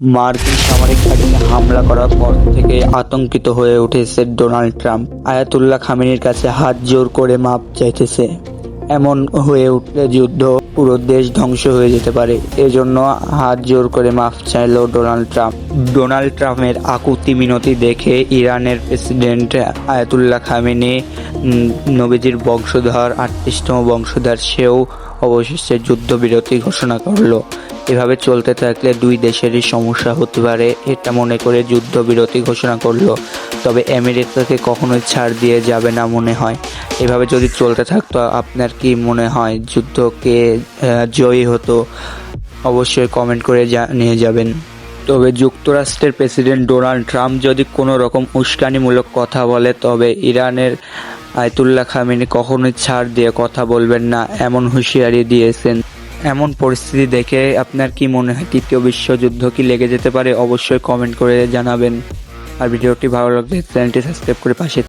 মার্কিন সামরিক ঘাঁটিতে হামলা করার পর থেকে আতঙ্কিত হয়ে উঠেছে ডোনাল্ড ট্রাম্প। আয়াতুল্লাহ খামেনির কাছে হাত জোর করে মাপ চাইতেছে। এমন হয়ে উঠলে যুদ্ধ পুরো দেশ ধ্বংস হয়ে যেতে পারে। এজন্য হাত জোর করে মাফ চাইল ডোনাল্ড ট্রাম্প। ডোনাল্ড ট্রাম্পের আকুতি মিনতি দেখে ইরানের প্রেসিডেন্ট আয়াতুল্লাহ খামেনি নবীজির বংশধর, আটত্রিশতম বংশধর, সেও অবশেষে যুদ্ধবিরতি ঘোষণা করল। এভাবে চলতে থাকলে দুই দেশেরই সমস্যা হতে পারে, এটা মনে করে যুদ্ধবিরতি ঘোষণা করল। তবে আমেরিকাকে কখনোই ছাড় দিয়ে যাবে না মনে হয়। এভাবে যদি চলতে থাকতো, আপনার কি মনে হয় যুদ্ধকে জয়ী হতো? অবশ্যই কমেন্ট করে জানিয়ে যাবেন। তবে যুক্তরাষ্ট্রের প্রেসিডেন্ট ডোনাল্ড ট্রাম্প যদি কোনো রকম উস্কানিমূলক কথা বলে, তবে ইরানের আয়তুল্লাহ খামেনি কখনোই ছাড় দিয়ে কথা বলবেন না, এমন হুঁশিয়ারি দিয়েছেন। এমন পরিস্থিতি দেখে আপনার কি মনে হয়, তৃতীয় বিশ্বযুদ্ধ কি লেগে যেতে পারে? অবশ্যই কমেন্ট করে জানাবেন। আর ভিডিওটি ভালো লাগলে চ্যানেলটি সাবস্ক্রাইব করে পাশে